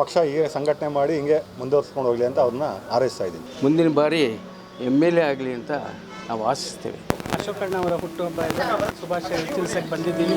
ಪಕ್ಷ ಹೀಗೆ ಸಂಘಟನೆ ಮಾಡಿ ಹಿಂಗೆ ಮುಂದುವರಿಸ್ಕೊಂಡು ಹೋಗಲಿ ಅಂತ ಅವ್ರನ್ನ ಹಾರೈಸ್ತಾ ಇದ್ದೀನಿ. ಮುಂದಿನ ಬಾರಿ ಎಂ ಎಲ್ ಎ ಆಗಲಿ ಅಂತ ನಾವು ಆಶಿಸ್ತೇವೆ. ಅಶೋಕಣ್ಣ ಅವರ ಹುಟ್ಟುಹಬ್ಬ ಎಲ್ಲ ಶುಭಾಶಯ ತಿಳಿಸಕ್ಕೆ ಬಂದಿದ್ದೀನಿ.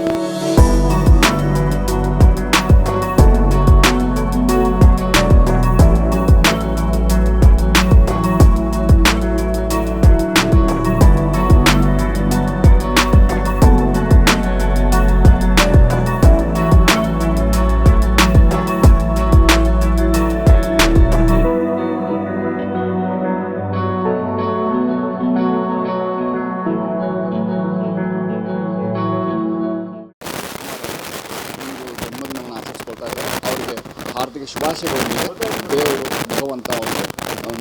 ಹಾರ್ದಿಕ ಶುಭಾಶಯಗಳೊಂದಿಗೆ ದೇವರು ಭಗವಂತ ಅವರು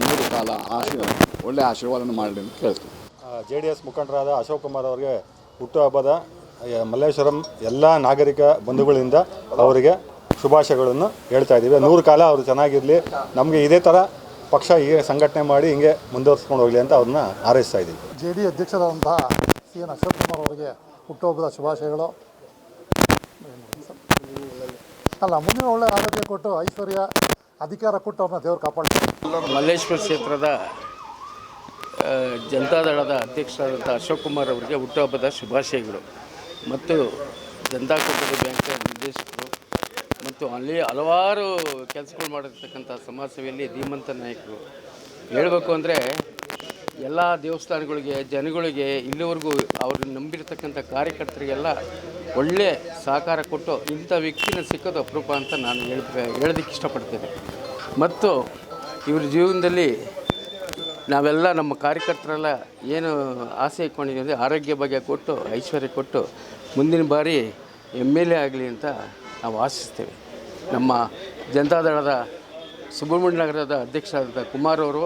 ನೂರು ಕಾಲ ಆಶೀರ್ವಾದ ಒಳ್ಳೆಯ ಆಶೀರ್ವಾದವನ್ನು ಮಾಡಲಿ ಅಂತ ಕೇಳ್ತೀನಿ. ಜೆ ಡಿ ಎಸ್ ಮುಖಂಡರಾದ ಅಶೋಕ್ ಕುಮಾರ್ ಅವರಿಗೆ ಹುಟ್ಟುಹಬ್ಬದ ಮಲ್ಲೇಶ್ವರಂ ಎಲ್ಲ ನಾಗರಿಕ ಬಂಧುಗಳಿಂದ ಅವರಿಗೆ ಶುಭಾಶಯಗಳನ್ನು ಹೇಳ್ತಾ ಇದ್ದೀವಿ. ನೂರು ಕಾಲ ಅವರು ಚೆನ್ನಾಗಿರಲಿ ನಮಗೆ ಇದೇ ಥರ ಪಕ್ಷ ಹೀಗೆ ಸಂಘಟನೆ ಮಾಡಿ ಹಿಂಗೆ ಮುಂದುವರಿಸ್ಕೊಂಡು ಹೋಗಲಿ ಅಂತ ಅವ್ರನ್ನ ಹಾರೈಸ್ತಾ ಇದ್ದೀವಿ. ಜೆ ಡಿ ಅಧ್ಯಕ್ಷರಾದಂತಹ ಸಿ ಎನ್ ಅಶೋಕ್ ಕುಮಾರ್ ಅವರಿಗೆ ಹುಟ್ಟುಹಬ್ಬದ ಶುಭಾಶಯಗಳು. ಅಲ್ಲ, ಮುಂದಿನ ಒಳ್ಳೆ ಆರೋಗ್ಯ ಕೊಟ್ಟು ಐಶ್ವರ್ಯ ಅಧಿಕಾರ ಕೊಟ್ಟು ಅವ್ರನ್ನ ದೇವ್ರು ಕಾಪಾಡ್ತಾರೆ ಮಲ್ಲೇಶ್ವರ ಕ್ಷೇತ್ರದ ಜನತಾದಳದ ಅಧ್ಯಕ್ಷರಾದಂಥ ಅಶೋಕ್ ಕುಮಾರ್ ಅವರಿಗೆ ಹುಟ್ಟುಹಬ್ಬದ ಶುಭಾಶಯಗಳು. ಮತ್ತು ಜನತಾ ಕೂಟದ ಬ್ಯಾಂಕ್ನ ನಿರ್ದೇಶಕರು ಮತ್ತು ಅಲ್ಲಿ ಹಲವಾರು ಕೆಲಸಗಳು ಮಾಡಿರ್ತಕ್ಕಂಥ ಸಮಾಜ ಸೇವೆಯಲ್ಲಿ ಧೀಮಂತ ನಾಯಕರು. ಹೇಳಬೇಕು ಅಂದರೆ ಎಲ್ಲ ದೇವಸ್ಥಾನಗಳಿಗೆ, ಜನಗಳಿಗೆ ಇಲ್ಲಿವರೆಗೂ ಅವ್ರನ್ನ ನಂಬಿರ್ತಕ್ಕಂಥ ಕಾರ್ಯಕರ್ತರಿಗೆಲ್ಲ ಒಳ್ಳೆ ಸಹಕಾರ ಕೊಟ್ಟು ಇಂಥ ವ್ಯಕ್ತಿನ ಸಿಕ್ಕೋದು ಅಪರೂಪ ಅಂತ ನಾನು ಹೇಳ್ಬೇಕು ಹೇಳೋದಕ್ಕೆ ಇಷ್ಟಪಡ್ತೇನೆ. ಮತ್ತು ಇವ್ರ ಜೀವನದಲ್ಲಿ ನಾವೆಲ್ಲ ನಮ್ಮ ಕಾರ್ಯಕರ್ತರೆಲ್ಲ ಏನು ಆಸೆ ಇಟ್ಕೊಂಡಿದ್ದೀವಿ ಅಂದರೆ ಆರೋಗ್ಯ ಬಗ್ಗೆ ಕೊಟ್ಟು, ಐಶ್ವರ್ಯ ಕೊಟ್ಟು ಮುಂದಿನ ಬಾರಿ ಎಂ ಎಲ್ ಎ ಆಗಲಿ ಅಂತ ನಾವು ಆಶಿಸ್ತೇವೆ. ನಮ್ಮ ಜನತಾದಳದ ಸುಬ್ರಹ್ಮಣ್ಯ ನಗರದ ಅಧ್ಯಕ್ಷರಾದ ಕುಮಾರ್ ಅವರು,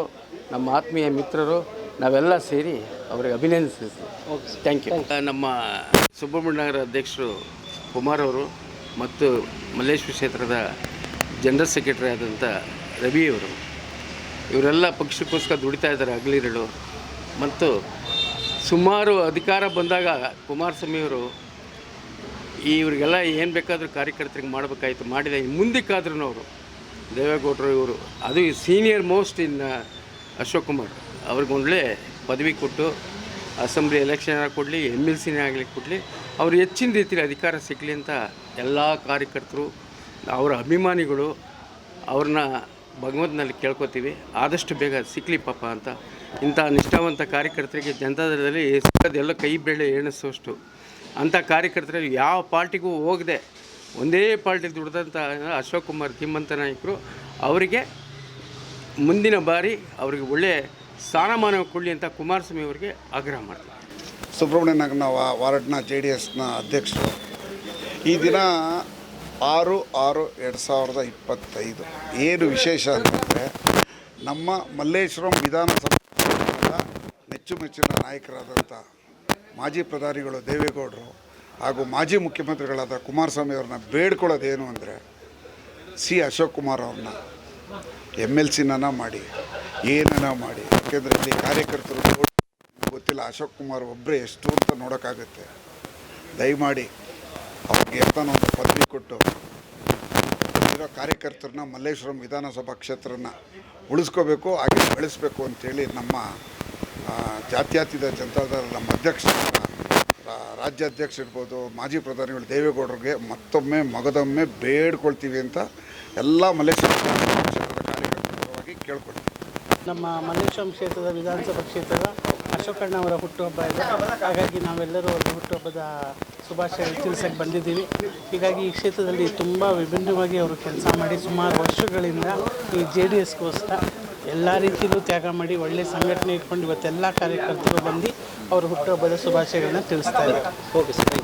ನಮ್ಮ ಆತ್ಮೀಯ ಮಿತ್ರರು ನಾವೆಲ್ಲ ಸೇರಿ ಅವರಿಗೆ ಅಭಿನಂದಿಸ್ತೀವಿ ಥ್ಯಾಂಕ್ ಯು ನಮ್ಮ ಸುಬ್ರಹ್ಮಣ್ಯ ನಗರ ಅಧ್ಯಕ್ಷರು ಕುಮಾರ್ ಅವರು ಮತ್ತು ಮಲ್ಲೇಶ್ವರ ಕ್ಷೇತ್ರದ ಜನರಲ್ ಸೆಕ್ರೆಟರಿ ಆದಂಥ ರವಿ ಅವರು ಇವರೆಲ್ಲ ಪಕ್ಷಕ್ಕೋಸ್ಕರ ದುಡಿತಾ ಇದ್ದಾರೆ ಹಗಲಿರುಳು. ಮತ್ತು ಸುಮಾರು ಅಧಿಕಾರ ಬಂದಾಗ ಕುಮಾರಸ್ವಾಮಿಯವರು ಇವರಿಗೆಲ್ಲ ಏನು ಬೇಕಾದರೂ ಕಾರ್ಯಕರ್ತರಿಗೆ ಮಾಡಬೇಕಾಯಿತು ಮಾಡಿದ ಮುಂದಕ್ಕಾದ್ರೂ ಅವರು ದೇವೇಗೌಡರು ಇವರು ಅದು senior most in Ashok Kumar. ಅವ್ರಿಗೆ ಒಳ್ಳೆ ಪದವಿ ಕೊಟ್ಟು ಅಸೆಂಬ್ಲಿ ಎಲೆಕ್ಷನ್ ಕೊಡಲಿ, ಎಂ ಎಲ್ ಸಿನೇ ಆಗಲಿ ಕೊಡಲಿ, ಅವ್ರು ಹೆಚ್ಚಿನ ರೀತಿಯಲ್ಲಿ ಅಧಿಕಾರ ಸಿಗಲಿ ಅಂತ ಎಲ್ಲ ಕಾರ್ಯಕರ್ತರು, ಅವರ ಅಭಿಮಾನಿಗಳು ಅವ್ರನ್ನ ಭಗವಂತನಲ್ಲಿ ಕೇಳ್ಕೊತೀವಿ. ಆದಷ್ಟು ಬೇಗ ಸಿಕ್ಕಲಿ ಪಾಪ ಅಂತ. ಇಂಥ ನಿಷ್ಠಾವಂತ ಕಾರ್ಯಕರ್ತರಿಗೆ ಜನತಾದಳದಲ್ಲಿ ಸಿಕ್ಕೋದೆಲ್ಲ ಕೈ ಬೆಳೆ ಎಣಿಸುವಷ್ಟು ಅಂಥ ಕಾರ್ಯಕರ್ತರಲ್ಲಿ ಯಾವ ಪಾರ್ಟಿಗೂ ಹೋಗದೆ, ಒಂದೇ ಪಾರ್ಟಿ ದುಡ್ದಂಥ ಅಶೋಕ್ ಕುಮಾರ್ ಧೀಮಂತ ನಾಯಕರು, ಅವರಿಗೆ ಮುಂದಿನ ಬಾರಿ ಅವರಿಗೆ ಒಳ್ಳೆಯ ಸ್ಥಾನಮಾನ ಕೊಡಲಿ ಅಂತ ಕುಮಾರಸ್ವಾಮಿ ಅವರಿಗೆ ಆಗ್ರಹ ಮಾಡ್ತಾರೆ. ಸುಬ್ರಹ್ಮಣ್ಯ ನಗರ ವಾ- ವಾರ್ಡ್ನ ಜೆ ಡಿ ಎಸ್ನ ಅಧ್ಯಕ್ಷರು. ಈ ದಿನ ಆರು ಆರು ಎರಡು ಸಾವಿರದ ಇಪ್ಪತ್ತೈದು. ಏನು ವಿಶೇಷ ಅಂತಂದರೆ ನಮ್ಮ ಮಲ್ಲೇಶ್ವರಂ ವಿಧಾನಸಭಾ ಮೆಚ್ಚುಮೆಚ್ಚಿನ ನಾಯಕರಾದಂಥ ಮಾಜಿ ಪ್ರಧಾನಿಗಳು ದೇವೇಗೌಡರು ಹಾಗೂ ಮಾಜಿ ಮುಖ್ಯಮಂತ್ರಿಗಳಾದ ಕುಮಾರಸ್ವಾಮಿ ಅವ್ರನ್ನ ಬೇಡ್ಕೊಳ್ಳೋದೇನು ಅಂದರೆ ಸಿ ಅಶೋಕ್ ಕುಮಾರ್ ಅವ್ರನ್ನ. ಎಂ ಎಲ್ ಸಿನ ಮಾಡಿ ಏನನ ಮಾಡಿ. ಯಾಕೆಂದರೆ ಇಲ್ಲಿ ಕಾರ್ಯಕರ್ತರು ಗೊತ್ತಿಲ್ಲ, ಅಶೋಕ್ ಕುಮಾರ್ ಒಬ್ಬರೇ ಎಷ್ಟು ಅಂತ ನೋಡೋಕ್ಕಾಗುತ್ತೆ. ದಯಮಾಡಿ ಅವ್ರಿಗೆ ಎತ್ತನೋ ಒಂದು ಪದವಿ ಕೊಟ್ಟು, ಇರೋ ಕಾರ್ಯಕರ್ತರನ್ನ ಮಲ್ಲೇಶ್ವರಂ ವಿಧಾನಸಭಾ ಕ್ಷೇತ್ರನ ಉಳಿಸ್ಕೋಬೇಕು, ಹಾಗೆ ಬೆಳೆಸಬೇಕು ಅಂತೇಳಿ ನಮ್ಮ ಜಾತ್ಯಾತೀತ ಜನತಾದಳ ನಮ್ಮ ಅಧ್ಯಕ್ಷರ ರಾಜ್ಯಾಧ್ಯಕ್ಷ ಇರ್ಬೋದು, ಮಾಜಿ ಪ್ರಧಾನಿಗಳು ದೇವೇಗೌಡರಿಗೆ ಮತ್ತೊಮ್ಮೆ, ಮಗದೊಮ್ಮೆ ಬೇಡ್ಕೊಳ್ತೀವಿ ಅಂತ ಎಲ್ಲ ಮಲ್ಲೇಶ್ವರಂ ಕ್ಷೇತ್ರದ ಕೇಳ್ಕೊಳ್ತೀವಿ ನಮ್ಮ ಮಲ್ಲೇಶ್ವರಂ ಕ್ಷೇತ್ರದ ವಿಧಾನಸಭಾ ಕ್ಷೇತ್ರದ ಅಶೋಕಣ್ಣ ಅವರ ಹುಟ್ಟುಹಬ್ಬ ಇದೆ. ಹಾಗಾಗಿ ನಾವೆಲ್ಲರೂ ಅವರ ಹುಟ್ಟುಹಬ್ಬದ ಶುಭಾಶಯ ತಿಳಿಸಕ್ಕೆ ಬಂದಿದ್ದೀವಿ. ಹೀಗಾಗಿ ಈ ಕ್ಷೇತ್ರದಲ್ಲಿ ತುಂಬ ವಿಭಿನ್ನವಾಗಿ ಅವರು ಕೆಲಸ ಮಾಡಿ ಸುಮಾರು ವರ್ಷಗಳಿಂದ ಈ ಜೆ ಡಿ ಎಸ್ಗೋಸ್ಕರ ಎಲ್ಲ ರೀತಿಯಲ್ಲೂ ತ್ಯಾಗ ಮಾಡಿ ಒಳ್ಳೆ ಸಂಘಟನೆ ಇಟ್ಕೊಂಡು ಇವತ್ತೆಲ್ಲ ಕಾರ್ಯಕರ್ತರು ಬಂದು ಅವರು ಹುಟ್ಟುಹಬ್ಬದ ಶುಭಾಶಯಗಳನ್ನ ತಿಳಿಸ್ತಾ ಇದ್ದಾರೆ. Okay sir